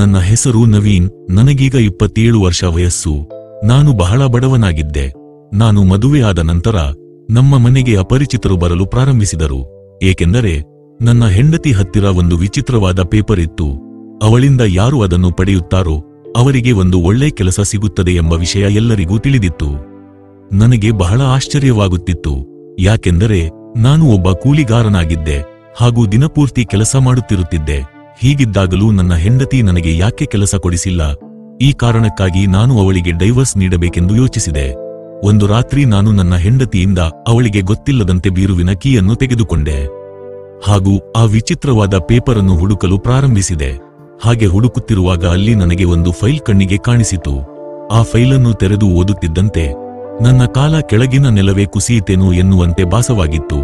ನನ್ನ ಹೆಸರು ನವೀನ್, ನನಗೀಗ ಇಪ್ಪತ್ತೇಳು ವರ್ಷ ವಯಸ್ಸು. ನಾನು ಬಹಳ ಬಡವನಾಗಿದ್ದೆ. ನಾನು ಮದುವೆಯಾದ ನಂತರ ನಮ್ಮ ಮನೆಗೆ ಅಪರಿಚಿತರು ಬರಲು ಪ್ರಾರಂಭಿಸಿದರು. ಏಕೆಂದರೆ ನನ್ನ ಹೆಂಡತಿ ಹತ್ತಿರ ಒಂದು ವಿಚಿತ್ರವಾದ ಪೇಪರ್ ಇತ್ತು. ಅವಳಿಂದ ಯಾರು ಅದನ್ನು ಪಡೆಯುತ್ತಾರೋ, ಅವರಿಗೆ ಒಂದು ಒಳ್ಳೆ ಕೆಲಸ ಸಿಗುತ್ತದೆ ಎಂಬ ವಿಷಯ ಎಲ್ಲರಿಗೂ ತಿಳಿದಿತ್ತು. ನನಗೆ ಬಹಳ ಆಶ್ಚರ್ಯವಾಗುತ್ತಿತ್ತು. ಯಾಕೆಂದರೆ ನಾನು ಒಬ್ಬ ಕೂಲಿಗಾರನಾಗಿದ್ದೆ ಹಾಗೂ ದಿನಪೂರ್ತಿ ಕೆಲಸ ಮಾಡುತ್ತಿರುತ್ತಿದ್ದೆ. ಹೀಗಿದ್ದಾಗಲೂ ನನ್ನ ಹೆಂಡತಿ ನನಗೆ ಯಾಕೆ ಕೆಲಸ ಕೊಡಿಸಿಲ್ಲ? ಈ ಕಾರಣಕ್ಕಾಗಿ ನಾನು ಅವಳಿಗೆ ಡೈವರ್ಸ್ ನೀಡಬೇಕೆಂದು ಯೋಚಿಸಿದೆ. ಒಂದು ರಾತ್ರಿ ನಾನು ನನ್ನ ಹೆಂಡತಿಯಿಂದ ಅವಳಿಗೆ ಗೊತ್ತಿಲ್ಲದಂತೆ ಬೀರುವಿನ ಕೀಯನ್ನು ತೆಗೆದುಕೊಂಡೆ. ಹಾಗೂ ಆ ವಿಚಿತ್ರವಾದ ಪೇಪರ್ ಅನ್ನು ಹುಡುಕಲು ಪ್ರಾರಂಭಿಸಿದೆ. ಹಾಗೆ ಹುಡುಕುತ್ತಿರುವಾಗ ಅಲ್ಲಿ ನನಗೆ ಒಂದು ಫೈಲ್ ಕಣ್ಣಿಗೆ ಕಾಣಿಸಿತು. ಆ ಫೈಲನ್ನು ತೆರೆದು ಓದುತ್ತಿದ್ದಂತೆ, ನನ್ನ ಕಾಲ ಕೆಳಗಿನ ನೆಲವೇ ಕುಸಿಯಿತೇನು ಎನ್ನುವಂತೆ ಭಾಸವಾಗಿತ್ತು.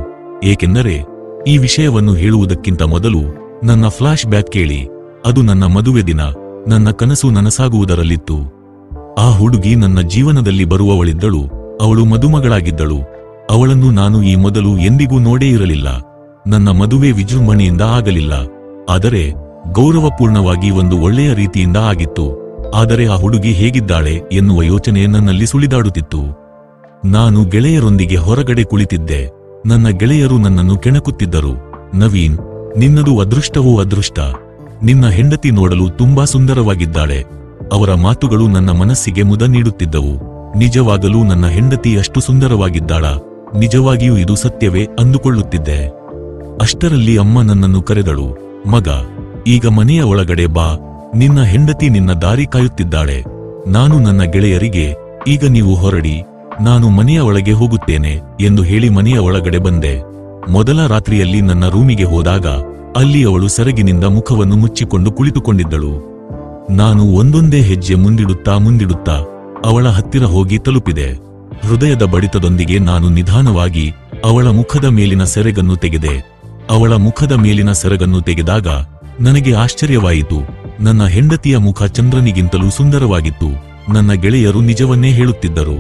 ಏಕೆಂದರೆ, ಈ ವಿಷಯವನ್ನು ಹೇಳುವುದಕ್ಕಿಂತ ಮೊದಲು ನನ್ನ ಫ್ಲಾಶ್ ಬ್ಯಾಕ್ ಕೇಳಿ. ಅದು ನನ್ನ ಮದುವೆ ದಿನ, ನನ್ನ ಕನಸು ನನಸಾಗುವುದರಲ್ಲಿತ್ತು. ಆ ಹುಡುಗಿ ನನ್ನ ಜೀವನದಲ್ಲಿ ಬರುವವಳಿದ್ದಳು, ಅವಳು ಮದುಮಗಳಾಗಿದ್ದಳು. ಅವಳನ್ನು ನಾನು ಈ ಮೊದಲು ಎಂದಿಗೂ ನೋಡೇ ಇರಲಿಲ್ಲ. ನನ್ನ ಮದುವೆ ವಿಜೃಂಭಣೆಯಿಂದ ಆಗಲಿಲ್ಲ. ಆದರೆ, ಗೌರವಪೂರ್ಣವಾಗಿ ಒಂದು ಒಳ್ಳೆಯ ರೀತಿಯಿಂದ ಆಗಿತ್ತು. ಆದರೆ ಆ ಹುಡುಗಿ ಹೇಗಿದ್ದಾಳೆ ಎನ್ನುವ ಯೋಚನೆ ನನ್ನಲ್ಲಿ ಸುಳಿದಾಡುತ್ತಿತ್ತು. ನಾನು ಗೆಳೆಯರೊಂದಿಗೆ ಹೊರಗಡೆ ಕುಳಿತಿದ್ದೆ. ನನ್ನ ಗೆಳೆಯರು ನನ್ನನ್ನು ಕೆಣಕುತ್ತಿದ್ದರು. ನವೀನ್ ನಿನ್ನದು ಅದೃಷ್ಟವೋ ಅದೃಷ್ಟ. ನಿನ್ನ ಹೆಂಡತಿ ನೋಡಲು ತುಂಬಾ ಸುಂದರವಾಗಿದ್ದಾಳೆ. ಅವರ ಮಾತುಗಳು ನನ್ನ ಮನಸ್ಸಿಗೆ ಮುದ ನೀಡುತ್ತಿದ್ದವು. ನಿಜವಾಗಲೂ ನನ್ನ ಹೆಂಡತಿ ಅಷ್ಟು ಸುಂದರವಾಗಿದ್ದಾಳ. ನಿಜವಾಗಿಯೂ ಇದು ಸತ್ಯವೇ ಅಂದುಕೊಳ್ಳುತ್ತಿದ್ದೆ. ಅಷ್ಟರಲ್ಲಿ ಅಮ್ಮ ನನ್ನನ್ನು ಕರೆದಳು, ಮಗ, ಈಗ ಮನೆಯ ಒಳಗಡೆ ಬಾ. ನಿನ್ನ ಹೆಂಡತಿ ನಿನ್ನ ದಾರಿ ಕಾಯುತ್ತಿದ್ದಾಳೆ. ನಾನು ನನ್ನ ಗೆಳೆಯರಿಗೆ, ಈಗ ನೀವು ಹೊರಡಿ. ನಾನು ಮನೆಯ ಒಳಗೆ ಹೋಗುತ್ತೇನೆ ಎಂದು ಹೇಳಿ ಮನೆಯ ಒಳಗಡೆ ಬಂದೆ. ಮೊದಲ ರಾತ್ರಿಯಲ್ಲಿ ನನ್ನ ರೂಮಿಗೆ ಹೋದಾಗ ಅಲ್ಲಿ ಅವಳು ಸೆರಗಿನಿಂದ ಮುಖವನ್ನು ಮುಚ್ಚಿಕೊಂಡು ಕುಳಿತುಕೊಂಡಿದ್ದಳು. ನಾನು ಒಂದೊಂದೇ ಹೆಜ್ಜೆ ಮುಂದಿಡುತ್ತಾ ಮುಂದಿಡುತ್ತಾ ಅವಳ ಹತ್ತಿರ ಹೋಗಿ ತಲುಪಿದೆ. ಹೃದಯದ ಬಡಿತದೊಂದಿಗೆ ನಾನು ನಿಧಾನವಾಗಿ ಅವಳ ಮುಖದ ಮೇಲಿನ ಸೆರಗನ್ನು ತೆಗೆದೆ. ಅವಳ ಮುಖದ ಮೇಲಿನ ಸೆರಗನ್ನು ತೆಗೆದಾಗ ನನಗೆ ಆಶ್ಚರ್ಯವಾಯಿತು. ನನ್ನ ಹೆಂಡತಿಯ ಮುಖ ಚಂದ್ರನಿಗಿಂತಲೂ ಸುಂದರವಾಗಿತ್ತು. ನನ್ನ ಗೆಳೆಯರು ನಿಜವನ್ನೇ ಹೇಳುತ್ತಿದ್ದರು.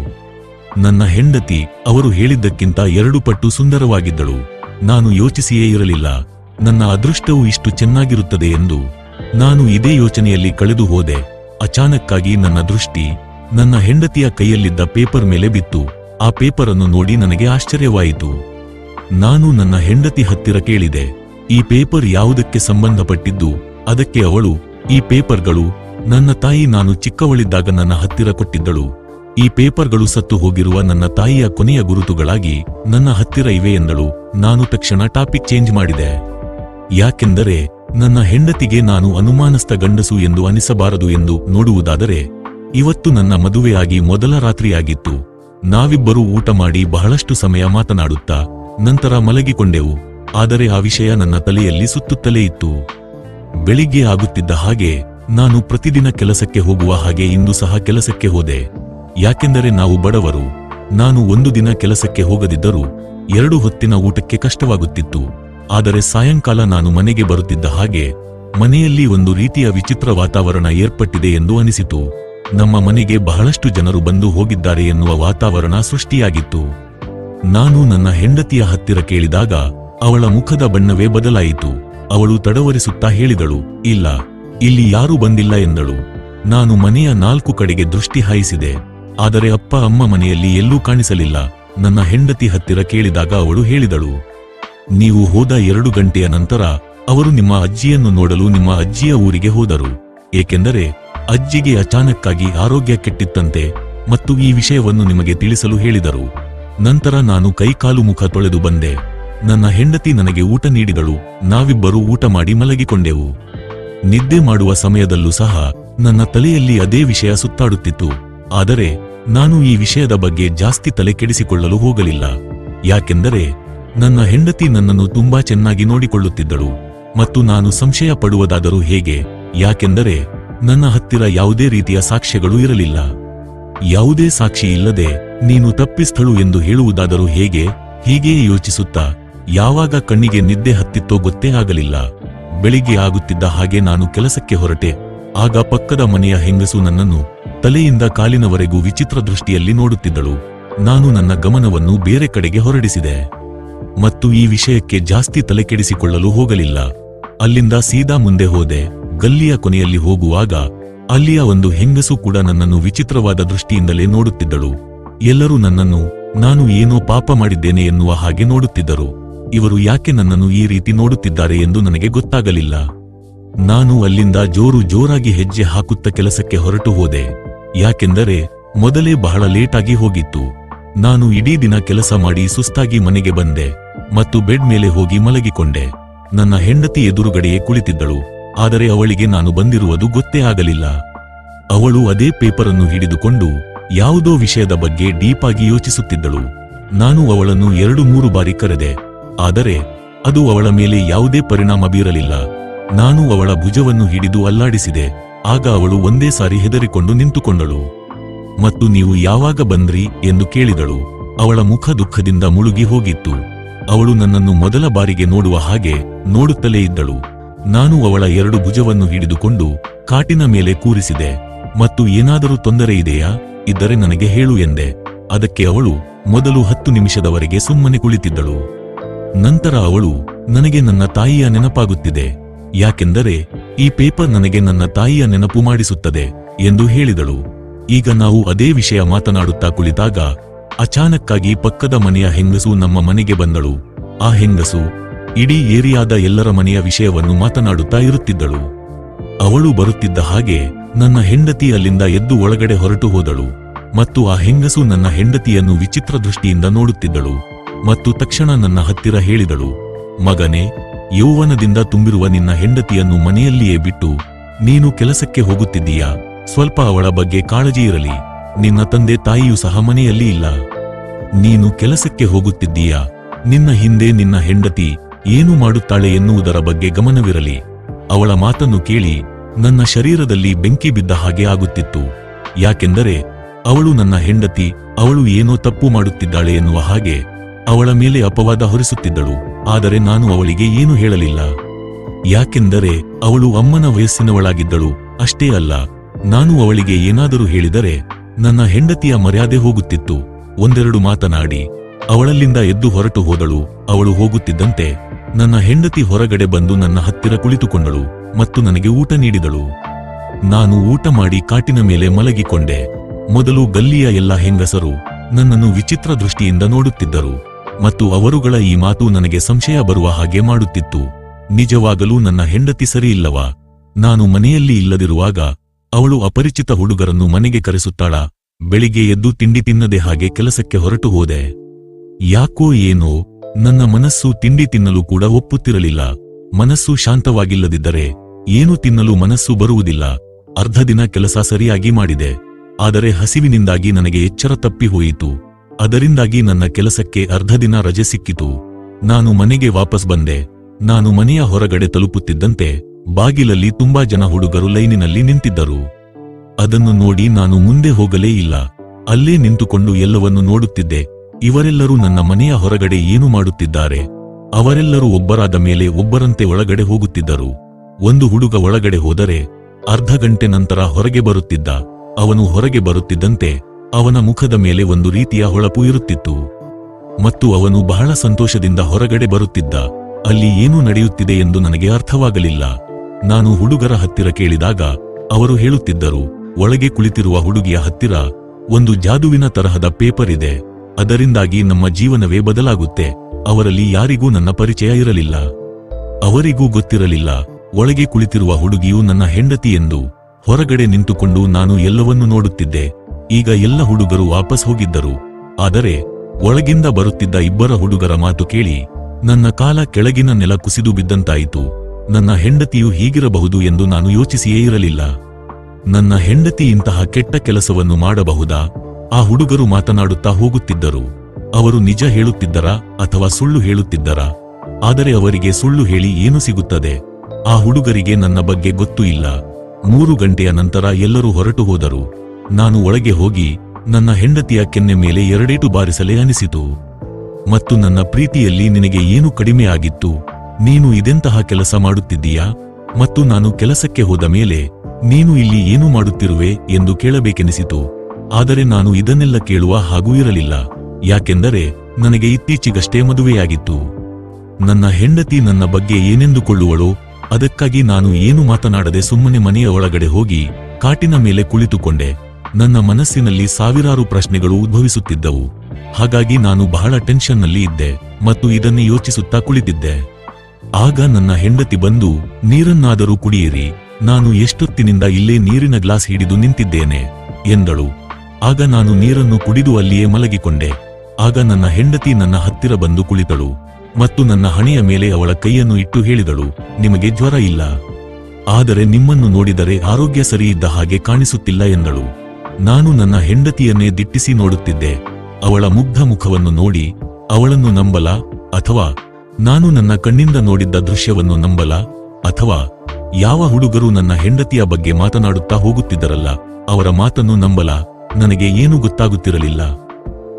ನನ್ನ ಹೆಂಡತಿ ಅವರು ಹೇಳಿದ್ದಕ್ಕಿಂತ ಎರಡು ಪಟ್ಟು ಸುಂದರವಾಗಿದ್ದಳು. ನಾನು ಯೋಚಿಸಿಯೇ ಇರಲಿಲ್ಲ. ನನ್ನ ಅದೃಷ್ಟವು ಇಷ್ಟು ಚೆನ್ನಾಗಿರುತ್ತದೆ ಎಂದು ನಾನು ಇದೇ ಯೋಚನೆಯಲ್ಲಿ ಕಳೆದು ಹೋದೆ. ಅಚಾನಕ್ಕಾಗಿ ನನ್ನ ದೃಷ್ಟಿ ನನ್ನ ಹೆಂಡತಿಯ ಕೈಯಲ್ಲಿದ್ದ ಪೇಪರ್ ಮೇಲೆ ಬಿತ್ತು. ಆ ಪೇಪರ್ ಅನ್ನು ನೋಡಿ ನನಗೆ ಆಶ್ಚರ್ಯವಾಯಿತು. ನಾನು ನನ್ನ ಹೆಂಡತಿ ಹತ್ತಿರ ಕೇಳಿದೆ, ಈ ಪೇಪರ್ ಯಾವುದಕ್ಕೆ ಸಂಬಂಧಪಟ್ಟಿದ್ದು? ಅದಕ್ಕೆ ಅವಳು, ಈ ಪೇಪರ್ಗಳು ನನ್ನ ತಾಯಿ ನಾನು ಚಿಕ್ಕವಳಿದ್ದಾಗ ನನ್ನ ಹತ್ತಿರ ಕೊಟ್ಟಿದ್ದಳು. ಈ ಪೇಪರ್ಗಳು ಸತ್ತು ಹೋಗಿರುವ ನನ್ನ ತಾಯಿಯ ಕೊನೆಯ ಗುರುತುಗಳಾಗಿ ನನ್ನ ಹತ್ತಿರ ಇವೆ ಎಂದಳು. ನಾನು ತಕ್ಷಣ ಟಾಪಿಕ್ ಚೇಂಜ್ ಮಾಡಿದೆ. ಯಾಕೆಂದರೆ ನನ್ನ ಹೆಂಡತಿಗೆ ನಾನು ಅನುಮಾನಸ್ಥ ಗಂಡಸು ಎಂದು ಅನಿಸಬಾರದು ಎಂದು ನೋಡುವುದಾದರೆ, ಇವತ್ತು ನನ್ನ ಮದುವೆಯಾಗಿ ಮೊದಲ ರಾತ್ರಿಯಾಗಿತ್ತು. ನಾವಿಬ್ಬರೂ ಊಟ ಮಾಡಿ ಬಹಳಷ್ಟು ಸಮಯ ಮಾತನಾಡುತ್ತಾ, ನಂತರ ಮಲಗಿಕೊಂಡೆವು. ಆದರೆ ಆ ವಿಷಯ ನನ್ನ ತಲೆಯಲ್ಲಿ ಸುತ್ತುತ್ತಲೇ ಇತ್ತು. ಬೆಳಿಗ್ಗೆ ಆಗುತ್ತಿದ್ದ ಹಾಗೆ, ನಾನು ಪ್ರತಿದಿನ ಕೆಲಸಕ್ಕೆ ಹೋಗುವ ಹಾಗೆ ಇಂದು ಸಹ ಕೆಲಸಕ್ಕೆ ಹೋದೆ. ಯಾಕೆಂದರೆ ನಾವು ಬಡವರು. ನಾನು ಒಂದು ದಿನ ಕೆಲಸಕ್ಕೆ ಹೋಗದಿದ್ದರೂ, ಎರಡು ಹೊತ್ತಿನ ಊಟಕ್ಕೆ ಕಷ್ಟವಾಗುತ್ತಿತ್ತು. ಆದರೆ ಸಾಯಂಕಾಲ ನಾನು ಮನೆಗೆ ಬರುತ್ತಿದ್ದ ಹಾಗೆ ಮನೆಯಲ್ಲಿ ಒಂದು ರೀತಿಯ ವಿಚಿತ್ರ ವಾತಾವರಣ ಏರ್ಪಟ್ಟಿದೆ ಎಂದು ಅನಿಸಿತು. ನಮ್ಮ ಮನೆಗೆ ಬಹಳಷ್ಟು ಜನರು ಬಂದು ಹೋಗಿದ್ದಾರೆ ಎನ್ನುವ ವಾತಾವರಣ ಸೃಷ್ಟಿಯಾಗಿತ್ತು. ನಾನು ನನ್ನ ಹೆಂಡತಿಯ ಹತ್ತಿರ ಕೇಳಿದಾಗ ಅವಳ ಮುಖದ ಬಣ್ಣವೇ ಬದಲಾಯಿತು. ಅವಳು ತಡವರಿಸುತ್ತಾ ಹೇಳಿದಳು, ಇಲ್ಲ, ಇಲ್ಲಿ ಯಾರೂ ಬಂದಿಲ್ಲ ಎಂದಳು. ನಾನು ಮನೆಯ ನಾಲ್ಕು ಕಡೆಗೆ ದೃಷ್ಟಿ ಹಾಯಿಸಿದೆ. ಆದರೆ ಅಪ್ಪ ಅಮ್ಮ ಮನೆಯಲ್ಲಿ ಎಲ್ಲೂ ಕಾಣಿಸಲಿಲ್ಲ. ನನ್ನ ಹೆಂಡತಿ ಹತ್ತಿರ ಕೇಳಿದಾಗ ಅವಳು ಹೇಳಿದಳು ನೀವು ಹೋದ ಎರಡು ಗಂಟೆಯ ನಂತರ ಅವರು ನಿಮ್ಮ ಅಜ್ಜಿಯನ್ನು ನೋಡಲು ನಿಮ್ಮ ಅಜ್ಜಿಯ ಊರಿಗೆ ಹೋದರು. ಏಕೆಂದರೆ ಅಜ್ಜಿಗೆ ಅಚಾನಕ್ಕಾಗಿ ಆರೋಗ್ಯ ಕೆಟ್ಟಿತ್ತಂತೆ ಮತ್ತು ಈ ವಿಷಯವನ್ನು ನಿಮಗೆ ತಿಳಿಸಲು ಹೇಳಿದರು. ನಂತರ ನಾನು ಕೈಕಾಲು ಮುಖ ತೊಳೆದು ಬಂದೆ. ನನ್ನ ಹೆಂಡತಿ ನನಗೆ ಊಟ ನೀಡಿದಳು. ನಾವಿಬ್ಬರೂ ಊಟ ಮಾಡಿ ಮಲಗಿಕೊಂಡೆವು. ನಿದ್ದೆ ಮಾಡುವ ಸಮಯದಲ್ಲೂ ಸಹ ನನ್ನ ತಲೆಯಲ್ಲಿ ಅದೇ ವಿಷಯ ಸುತ್ತಾಡುತ್ತಿತ್ತು. ಆದರೆ ನಾನು ಈ ವಿಷಯದ ಬಗ್ಗೆ ಜಾಸ್ತಿ ತಲೆ ಕೆಡಿಸಿಕೊಳ್ಳಲು ಹೋಗಲಿಲ್ಲ. ಯಾಕೆಂದರೆ ನನ್ನ ಹೆಂಡತಿ ನನ್ನನ್ನು ತುಂಬಾ ಚೆನ್ನಾಗಿ ನೋಡಿಕೊಳ್ಳುತ್ತಿದ್ದಳು ಮತ್ತು ನಾನು ಸಂಶಯ ಪಡುವುದಾದರೂ ಹೇಗೆ? ಯಾಕೆಂದರೆ ನನ್ನ ಹತ್ತಿರ ಯಾವುದೇ ರೀತಿಯ ಸಾಕ್ಷ್ಯಗಳು ಇರಲಿಲ್ಲ. ಯಾವುದೇ ಸಾಕ್ಷಿ ಇಲ್ಲದೆ ನೀನು ತಪ್ಪಿಸ್ಥಳು ಎಂದು ಹೇಳುವುದಾದರೂ ಹೇಗೆ? ಹೀಗೆಯೇ ಯೋಚಿಸುತ್ತಾ ಯಾವಾಗ ಕಣ್ಣಿಗೆ ನಿದ್ದೆ ಹತ್ತಿತ್ತೋ ಗೊತ್ತೇ ಆಗಲಿಲ್ಲ. ಬೆಳಿಗ್ಗೆ ಆಗುತ್ತಿದ್ದ ಹಾಗೆ ನಾನು ಕೆಲಸಕ್ಕೆ ಹೊರಟೆ. ಆಗ ಪಕ್ಕದ ಮನೆಯ ಹೆಂಗಸು ನನ್ನನ್ನು ತಲೆಯಿಂದ ಕಾಲಿನವರೆಗೂ ವಿಚಿತ್ರ ದೃಷ್ಟಿಯಲ್ಲಿ ನೋಡುತ್ತಿದ್ದಳು. ನಾನು ನನ್ನ ಗಮನವನ್ನು ಬೇರೆ ಕಡೆಗೆ ಹೊರಡಿಸಿದೆ. ಮತ್ತು ಈ ವಿಷಯಕ್ಕೆ ಜಾಸ್ತಿ ತಲೆಕೆಡಿಸಿಕೊಳ್ಳಲು ಹೋಗಲಿಲ್ಲ. ಅಲ್ಲಿಂದ ಸೀದಾ ಮುಂದೆ ಹೋದೆ. ಗಲ್ಲಿಯ ಕೊನೆಯಲ್ಲಿ ಹೋಗುವಾಗ ಅಲ್ಲಿಯ ಒಂದು ಹೆಂಗಸು ಕೂಡ ನನ್ನನ್ನು ವಿಚಿತ್ರವಾದ ದೃಷ್ಟಿಯಿಂದಲೇ ನೋಡುತ್ತಿದ್ದಳು. ಎಲ್ಲರೂ ನನ್ನನ್ನು, ನಾನು ಏನೋ ಪಾಪ ಮಾಡಿದ್ದೇನೆ ಎನ್ನುವ ಹಾಗೆ ನೋಡುತ್ತಿದ್ದರು. ಇವರು ಯಾಕೆ ನನ್ನನ್ನು ಈ ರೀತಿ ನೋಡುತ್ತಿದ್ದಾರೆ ಎಂದು ನನಗೆ ಗೊತ್ತಾಗಲಿಲ್ಲ. ನಾನು ಅಲ್ಲಿಂದ ಜೋರು ಜೋರಾಗಿ ಹೆಜ್ಜೆ ಹಾಕುತ್ತ ಕೆಲಸಕ್ಕೆ ಹೊರಟು ಹೋದೆ. ಯಾಕೆಂದರೆ ಮೊದಲೇ ಬಹಳ ಲೇಟಾಗಿ ಹೋಗಿತ್ತು. ನಾನು ಇಡೀ ದಿನ ಕೆಲಸ ಮಾಡಿ ಸುಸ್ತಾಗಿ ಮನೆಗೆ ಬಂದೆ. ಮತ್ತು ಬೆಡ್ ಮೇಲೆ ಹೋಗಿ ಮಲಗಿಕೊಂಡೆ. ನನ್ನ ಹೆಂಡತಿ ಎದುರುಗಡೆಯೇ ಕುಳಿತಿದ್ದಳು. ಆದರೆ ಅವಳಿಗೆ ನಾನು ಬಂದಿರುವುದು ಗೊತ್ತೇ ಆಗಲಿಲ್ಲ. ಅವಳು ಅದೇ ಪೇಪರನ್ನು ಹಿಡಿದುಕೊಂಡು ಯಾವುದೋ ವಿಷಯದ ಬಗ್ಗೆ ಡೀಪಾಗಿ ಯೋಚಿಸುತ್ತಿದ್ದಳು. ನಾನು ಅವಳನ್ನು ಎರಡು ಮೂರು ಬಾರಿ ಕರೆದೆ. ಆದರೆ ಅದು ಅವಳ ಮೇಲೆ ಯಾವುದೇ ಪರಿಣಾಮ ಬೀರಲಿಲ್ಲ. ನಾನು ಅವಳ ಭುಜವನ್ನು ಹಿಡಿದು ಅಲ್ಲಾಡಿಸಿದೆ. ಆಗ ಅವಳು ಒಂದೇ ಸಾರಿ ಹೆದರಿಕೊಂಡು ನಿಂತುಕೊಂಡಳು. ಮತ್ತು ನೀವು ಯಾವಾಗ ಬಂದ್ರಿ? ಎಂದು ಕೇಳಿದಳು. ಅವಳ ಮುಖ ದುಃಖದಿಂದ ಮುಳುಗಿ ಹೋಗಿತ್ತು. ಅವಳು ನನ್ನನ್ನು ಮೊದಲ ಬಾರಿಗೆ ನೋಡುವ ಹಾಗೆ ನೋಡುತ್ತಲೇ ಇದ್ದಳು. ನಾನು ಅವಳ ಎರಡು ಭುಜವನ್ನು ಹಿಡಿದುಕೊಂಡು ಕಾಟಿನ ಮೇಲೆ ಕೂರಿಸಿದೆ. ಮತ್ತು ಏನಾದರೂ ತೊಂದರೆ ಇದೆಯಾ? ಇದ್ದರೆ ನನಗೆ ಹೇಳು ಎಂದೆ. ಅದಕ್ಕೆ ಅವಳು ಮೊದಲು ಹತ್ತು ನಿಮಿಷದವರೆಗೆ ಸುಮ್ಮನೆ ಕುಳಿತಿದ್ದಳು. ನಂತರ ಅವಳು, ನನಗೆ ನನ್ನ ತಾಯಿಯ ನೆನಪಾಗುತ್ತಿದೆ. ಯಾಕೆಂದರೆ ಈ ಪೇಪರ್ ನನಗೆ ನನ್ನ ತಾಯಿಯ ನೆನಪು ಮಾಡಿಸುತ್ತದೆ ಎಂದು ಹೇಳಿದಳು. ಈಗ ನಾವು ಅದೇ ವಿಷಯ ಮಾತನಾಡುತ್ತಾ ಕುಳಿತಾಗ ಅಚಾನಕ್ಕಾಗಿ ಪಕ್ಕದ ಮನೆಯ ಹೆಂಗಸು ನಮ್ಮ ಮನೆಗೆ ಬಂದಳು. ಆ ಹೆಂಗಸು ಇಡೀ ಏರಿಯಾದ ಎಲ್ಲರ ಮನೆಯ ವಿಷಯವನ್ನು ಮಾತನಾಡುತ್ತಾ ಇರುತ್ತಿದ್ದಳು. ಅವಳು ಬರುತ್ತಿದ್ದ ಹಾಗೆ ನನ್ನ ಹೆಂಡತಿ ಅಲ್ಲಿಂದ ಎದ್ದು ಒಳಗಡೆ ಹೊರಟು ಹೋದಳು ಮತ್ತು ಆ ಹೆಂಗಸು ನನ್ನ ಹೆಂಡತಿಯನ್ನು ವಿಚಿತ್ರ ದೃಷ್ಟಿಯಿಂದ ನೋಡುತ್ತಿದ್ದಳು ಮತ್ತು ತಕ್ಷಣ ನನ್ನ ಹತ್ತಿರ ಹೇಳಿದಳು, ಮಗನೇ, ಯೌವನದಿಂದ ತುಂಬಿರುವ ನಿನ್ನ ಹೆಂಡತಿಯನ್ನು ಮನೆಯಲ್ಲಿಯೇ ಬಿಟ್ಟು ನೀನು ಕೆಲಸಕ್ಕೆ ಹೋಗುತ್ತಿದ್ದೀಯಾ? ಸ್ವಲ್ಪ ಅವಳ ಬಗ್ಗೆ ಕಾಳಜಿ ಇರಲಿ. ನಿನ್ನ ತಂದೆ ತಾಯಿಯೂ ಸಹ ಮನೆಯಲ್ಲಿ ಇಲ್ಲ. ನೀನು ಕೆಲಸಕ್ಕೆ ಹೋಗುತ್ತಿದ್ದೀಯಾ? ನಿನ್ನ ಹಿಂದೆ ನಿನ್ನ ಹೆಂಡತಿ ಏನು ಮಾಡುತ್ತಾಳೆ ಎನ್ನುವುದರ ಬಗ್ಗೆ ಗಮನವಿರಲಿ. ಅವಳ ಮಾತನ್ನು ಕೇಳಿ ನನ್ನ ಶರೀರದಲ್ಲಿ ಬೆಂಕಿ ಬಿದ್ದ ಹಾಗೆ ಆಗುತ್ತಿತ್ತು. ಯಾಕೆಂದರೆ ಅವಳು ನನ್ನ ಹೆಂಡತಿ, ಅವಳು ಏನೋ ತಪ್ಪು ಮಾಡುತ್ತಿದ್ದಾಳೆ ಎನ್ನುವ ಹಾಗೆ ಅವಳ ಮೇಲೆ ಅಪವಾದ ಹೊರಿಸುತ್ತಿದ್ದಳು. ಆದರೆ ನಾನು ಅವಳಿಗೆ ಏನು ಹೇಳಲಿಲ್ಲ. ಯಾಕೆಂದರೆ ಅವಳು ಅಮ್ಮನ ವಯಸ್ಸಿನವಳಾಗಿದ್ದಳು. ಅಷ್ಟೇ ಅಲ್ಲ, ನಾನು ಅವಳಿಗೆ ಏನಾದರೂ ಹೇಳಿದರೆ ನನ್ನ ಹೆಂಡತಿಯ ಮರ್ಯಾದೆ ಹೋಗುತ್ತಿತ್ತು. ಒಂದೆರಡು ಮಾತನಾಡಿ, ಅವಳಲ್ಲಿಂದ ಎದ್ದು ಹೊರಟು ಹೋದಳು. ಅವಳು ಹೋಗುತ್ತಿದ್ದಂತೆ ನನ್ನ ಹೆಂಡತಿ ಹೊರಗಡೆ ಬಂದು ನನ್ನ ಹತ್ತಿರ ಕುಳಿತುಕೊಂಡಳು ಮತ್ತು ನನಗೆ ಊಟ ನೀಡಿದಳು. ನಾನು ಊಟ ಮಾಡಿ ಕಾಟಿನ ಮೇಲೆ ಮಲಗಿಕೊಂಡೆ. ಮೊದಲು ಗಲ್ಲಿಯ ಎಲ್ಲ ಹೆಂಗಸರು ನನ್ನನ್ನು ವಿಚಿತ್ರ ದೃಷ್ಟಿಯಿಂದ ನೋಡುತ್ತಿದ್ದರು ಮತ್ತು ಅವರುಗಳ ಈ ಮಾತು ನನಗೆ ಸಂಶಯ ಬರುವ ಹಾಗೆ ಮಾಡುತ್ತಿತ್ತು. ನಿಜವಾಗಲೂ ನನ್ನ ಹೆಂಡತಿ ಸರಿಯಿಲ್ಲವಾ? ನಾನು ಮನೆಯಲ್ಲಿ ಇಲ್ಲದಿರುವಾಗ ಅವಳು ಅಪರಿಚಿತ ಹುಡುಗರನ್ನು ಮನೆಗೆ ಕರೆಸುತ್ತಾಳ, ಬೆಳಿಗ್ಗೆ ಎದ್ದು ತಿಂಡಿ ತಿನ್ನದೆ ಹಾಗೆ ಕೆಲಸಕ್ಕೆ ಹೊರಟು ಹೋದೆ. ಯಾಕೋ ಏನೋ, ನನ್ನ ಮನಸ್ಸು ತಿಂಡಿ ತಿನ್ನಲು ಕೂಡ ಒಪ್ಪುತ್ತಿರಲಿಲ್ಲ. ಮನಸ್ಸು ಶಾಂತವಾಗಿಲ್ಲದಿದ್ದರೆ ಏನು ತಿನ್ನಲು ಮನಸ್ಸು ಬರುವುದಿಲ್ಲ. ಅರ್ಧ ದಿನ ಕೆಲಸ ಸರಿಯಾಗಿ ಮಾಡಿದೆ. ಆದರೆ ಹಸಿವಿನಿಂದಾಗಿ ನನಗೆ ಎಚ್ಚರ ತಪ್ಪಿ ಹೋಯಿತು. ಅದರಿಂದಾಗಿ ನನ್ನ ಕೆಲಸಕ್ಕೆ ಅರ್ಧ ದಿನ ರಜೆ ಸಿಕ್ಕಿತು. ನಾನು ಮನೆಗೆ ವಾಪಸ್ ಬಂದೆ. ನಾನು ಮನೆಯ ಹೊರಗಡೆ ತಲುಪುತ್ತಿದ್ದಂತೆ ಬಾಗಿಲಲ್ಲಿ ತುಂಬಾ ಜನ ಹುಡುಗರು ಲೈನಿನಲ್ಲಿ ನಿಂತಿದ್ದರು. ಅದನ್ನು ನೋಡಿ ನಾನು ಮುಂದೆ ಹೋಗಲೇ ಇಲ್ಲ. ಅಲ್ಲೇ ನಿಂತುಕೊಂಡು ಎಲ್ಲವನ್ನು ನೋಡುತ್ತಿದ್ದೆ. ಇವರೆಲ್ಲರೂ ನನ್ನ ಮನೆಯ ಹೊರಗಡೆ ಏನು ಮಾಡುತ್ತಿದ್ದಾರೆ? ಅವರೆಲ್ಲರೂ ಒಬ್ಬರಾದ ಮೇಲೆ ಒಬ್ಬರಂತೆ ಒಳಗಡೆ ಹೋಗುತ್ತಿದ್ದರು. ಒಂದು ಹುಡುಗ ಒಳಗಡೆ ಹೋದರೆ ಅರ್ಧ ಗಂಟೆ ನಂತರ ಹೊರಗೆ ಬರುತ್ತಿದ್ದ. ಅವನು ಹೊರಗೆ ಬರುತ್ತಿದ್ದಂತೆ ಅವನ ಮುಖದ ಮೇಲೆ ಒಂದು ರೀತಿಯ ಹೊಳಪು ಇರುತ್ತಿತ್ತು. ಮತ್ತು ಅವನು ಬಹಳ ಸಂತೋಷದಿಂದ ಹೊರಗಡೆ ಬರುತ್ತಿದ್ದ. ಅಲ್ಲಿ ಏನು ನಡೆಯುತ್ತಿದೆ ಎಂದು ನನಗೆ ಅರ್ಥವಾಗಲಿಲ್ಲ. ನಾನು ಹುಡುಗರ ಹತ್ತಿರ ಕೇಳಿದಾಗ ಅವರು ಹೇಳುತ್ತಿದ್ದರು, ಒಳಗೆ ಕುಳಿತಿರುವ ಹುಡುಗಿಯ ಹತ್ತಿರ ಒಂದು ಜಾದುವಿನ ತರಹದ ಪೇಪರ್ ಇದೆ. ಅದರಿಂದಾಗಿ ನಮ್ಮ ಜೀವನವೇ ಬದಲಾಗುತ್ತೆ. ಅವರಲ್ಲಿ ಯಾರಿಗೂ ನನ್ನ ಪರಿಚಯ ಇರಲಿಲ್ಲ. ಅವರಿಗೂ ಗೊತ್ತಿರಲಿಲ್ಲ. ಒಳಗೆ ಕುಳಿತಿರುವ ಹುಡುಗಿಯು ನನ್ನ ಹೆಂಡತಿ ಎಂದು. ಹೊರಗಡೆ ನಿಂತುಕೊಂಡು ನಾನು ಎಲ್ಲವನ್ನೂ ನೋಡುತ್ತಿದ್ದೆ. ಈಗ ಎಲ್ಲ ಹುಡುಗರು ವಾಪಸ್ ಹೋಗಿದ್ದರು. ಆದರೆ ಒಳಗಿಂದ ಬರುತ್ತಿದ್ದ ಇಬ್ಬರ ಹುಡುಗರ ಮಾತು ಕೇಳಿ ನನ್ನ ಕಾಲ ಕೆಳಗಿನ ನೆಲ ಕುಸಿದು ಬಿದ್ದಂತಾಯಿತು. ನನ್ನ ಹೆಂಡತಿಯು ಹೀಗಿರಬಹುದು ಎಂದು ನಾನು ಯೋಚಿಸಿಯೇ ಇರಲಿಲ್ಲ. ನನ್ನ ಹೆಂಡತಿ ಇಂತಹ ಕೆಟ್ಟ ಕೆಲಸವನ್ನು ಮಾಡಬಹುದಾ? ಆ ಹುಡುಗರು ಮಾತನಾಡುತ್ತಾ ಹೋಗುತ್ತಿದ್ದರು. ಅವರು ನಿಜ ಹೇಳುತ್ತಿದ್ದರಾ ಅಥವಾ ಸುಳ್ಳು ಹೇಳುತ್ತಿದ್ದರಾ? ಆದರೆ ಅವರಿಗೆ ಸುಳ್ಳು ಹೇಳಿ ಏನು ಸಿಗುತ್ತದೆ? ಆ ಹುಡುಗರಿಗೆ ನನ್ನ ಬಗ್ಗೆ ಗೊತ್ತು ಇಲ್ಲ. ಮೂರು ಗಂಟೆಯ ನಂತರ ಎಲ್ಲರೂ ಹೊರಟು ಹೋದರು. ನಾನು ಒಳಗೆ ಹೋಗಿ ನನ್ನ ಹೆಂಡತಿಯ ಕೆನ್ನೆ ಮೇಲೆ ಎರಡೇಟು ಬಾರಿಸಲೇ ಅನಿಸಿತು. ಮತ್ತು ನನ್ನ ಪ್ರೀತಿಯಲ್ಲಿ ನಿನಗೆ ಏನು ಕಡಿಮೆ ಆಗಿತ್ತು? ನೀನು ಇದೆಂತಹ ಕೆಲಸ ಮಾಡುತ್ತಿದ್ದೀಯಾ? ಮತ್ತು ನಾನು ಕೆಲಸಕ್ಕೆ ಹೋದ ಮೇಲೆ ನೀನು ಇಲ್ಲಿ ಏನು ಮಾಡುತ್ತಿರುವೆ ಎಂದು ಕೇಳಬೇಕೆನಿಸಿತು. ಆದರೆ ನಾನು ಇದನ್ನೆಲ್ಲ ಕೇಳುವ ಹಾಗೂ ಇರಲಿಲ್ಲ. ಯಾಕೆಂದರೆ ನನಗೆ ಇತ್ತೀಚೆಗಷ್ಟೇ ಮದುವೆಯಾಗಿತ್ತು. ನನ್ನ ಹೆಂಡತಿ ನನ್ನ ಬಗ್ಗೆ ಏನೆಂದುಕೊಳ್ಳುವಳೋ, ಅದಕ್ಕಾಗಿ ನಾನು ಏನು ಮಾತನಾಡದೆ ಸುಮ್ಮನೆ ಮನೆಯ ಒಳಗಡೆ ಹೋಗಿ ಕಾಟಿನ ಮೇಲೆ ಕುಳಿತುಕೊಂಡೆ. ನನ್ನ ಮನಸ್ಸಿನಲ್ಲಿ ಸಾವಿರಾರು ಪ್ರಶ್ನೆಗಳು ಉದ್ಭವಿಸುತ್ತಿದ್ದವು. ಹಾಗಾಗಿ ನಾನು ಬಹಳ ಟೆನ್ಷನ್ನಲ್ಲಿ ಇದ್ದೆ ಮತ್ತು ಇದನ್ನೇ ಯೋಚಿಸುತ್ತಾ ಕುಳಿತಿದ್ದೆ. ಆಗ ನನ್ನ ಹೆಂಡತಿ ಬಂದು, ನೀರನ್ನಾದರೂ ಕುಡಿಯಿರಿ, ನಾನು ಎಷ್ಟೊತ್ತಿನಿಂದ ಇಲ್ಲೇ ನೀರಿನ ಗ್ಲಾಸ್ ಹಿಡಿದು ನಿಂತಿದ್ದೇನೆ, ಎಂದಳು. ಆಗ ನಾನು ನೀರನ್ನು ಕುಡಿದು ಅಲ್ಲಿಯೇ ಮಲಗಿಕೊಂಡೆ. ಆಗ ನನ್ನ ಹೆಂಡತಿ ನನ್ನ ಹತ್ತಿರ ಬಂದು ಕುಳಿತಳು ಮತ್ತು ನನ್ನ ಹಣೆಯ ಮೇಲೆ ಅವಳ ಕೈಯನ್ನು ಇಟ್ಟು ಹೇಳಿದಳು, ನಿಮಗೆ ಜ್ವರ ಇಲ್ಲ. ಆದರೆ ನಿಮ್ಮನ್ನು ನೋಡಿದರೆ ಆರೋಗ್ಯ ಸರಿಯಿದ್ದ ಹಾಗೆ ಕಾಣಿಸುತ್ತಿಲ್ಲ, ಎಂದಳು. ನಾನು ನನ್ನ ಹೆಂಡತಿಯನ್ನೇ ದಿಟ್ಟಿಸಿ ನೋಡುತ್ತಿದ್ದೆ. ಅವಳ ಮುಗ್ಧ ಮುಖವನ್ನು ನೋಡಿ, ಅವಳನ್ನು ನಂಬಲ ಅಥವಾ ನಾನು ನನ್ನ ಕಣ್ಣಿಂದ ನೋಡಿದ್ದ ದೃಶ್ಯವನ್ನು ನಂಬಲ, ಅಥವಾ ಯಾವ ಹುಡುಗರು ನನ್ನ ಹೆಂಡತಿಯ ಬಗ್ಗೆ ಮಾತನಾಡುತ್ತಾ ಹೋಗುತ್ತಿದ್ದರಲ್ಲ, ಅವರ ಮಾತನ್ನು ನಂಬಲ, ನನಗೆ ಏನೂ ಗೊತ್ತಾಗುತ್ತಿರಲಿಲ್ಲ.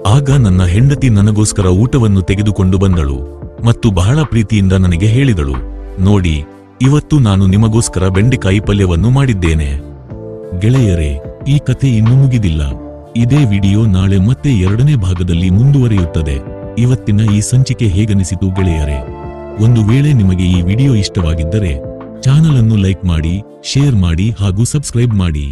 ಆಗ ನನ್ನ ಹೆಂಡತಿ ನನಗೋಸ್ಕರ ಊಟವನ್ನು ತೆಗೆದುಕೊಂಡು ಬಂದಳು ಮತ್ತು ಬಹಳ ಪ್ರೀತಿಯಿಂದ ನನಗೆ ಹೇಳಿದಳು, ನೋಡಿ, ಇವತ್ತು ನಾನು ನಿಮಗೋಸ್ಕರ ಬೆಂಡೆಕಾಯಿ ಪಲ್ಯವನ್ನು ಮಾಡಿದ್ದೇನೆ. ಗೆಳೆಯರೇ, ಈ ಕಥೆ ಇನ್ನೂ ಮುಗಿದಿಲ್ಲ. ಇದೇ ವಿಡಿಯೋ ನಾಳೆ ಮತ್ತೆ ಎರಡನೇ ಭಾಗದಲ್ಲಿ ಮುಂದುವರಿಯುತ್ತದೆ. ಇವತ್ತಿನ ಈ ಸಂಚಿಕೆ ಹೇಗನಿಸಿತು ಗೆಳೆಯರೇ? ಒಂದು ವೇಳೆ ನಿಮಗೆ ಈ ವಿಡಿಯೋ ಇಷ್ಟವಾಗಿದ್ದರೆ ಚಾನಲ್ ಅನ್ನು ಲೈಕ್ ಮಾಡಿ, ಶೇರ್ ಮಾಡಿ ಹಾಗೂ ಸಬ್ಸ್ಕ್ರೈಬ್ ಮಾಡಿ.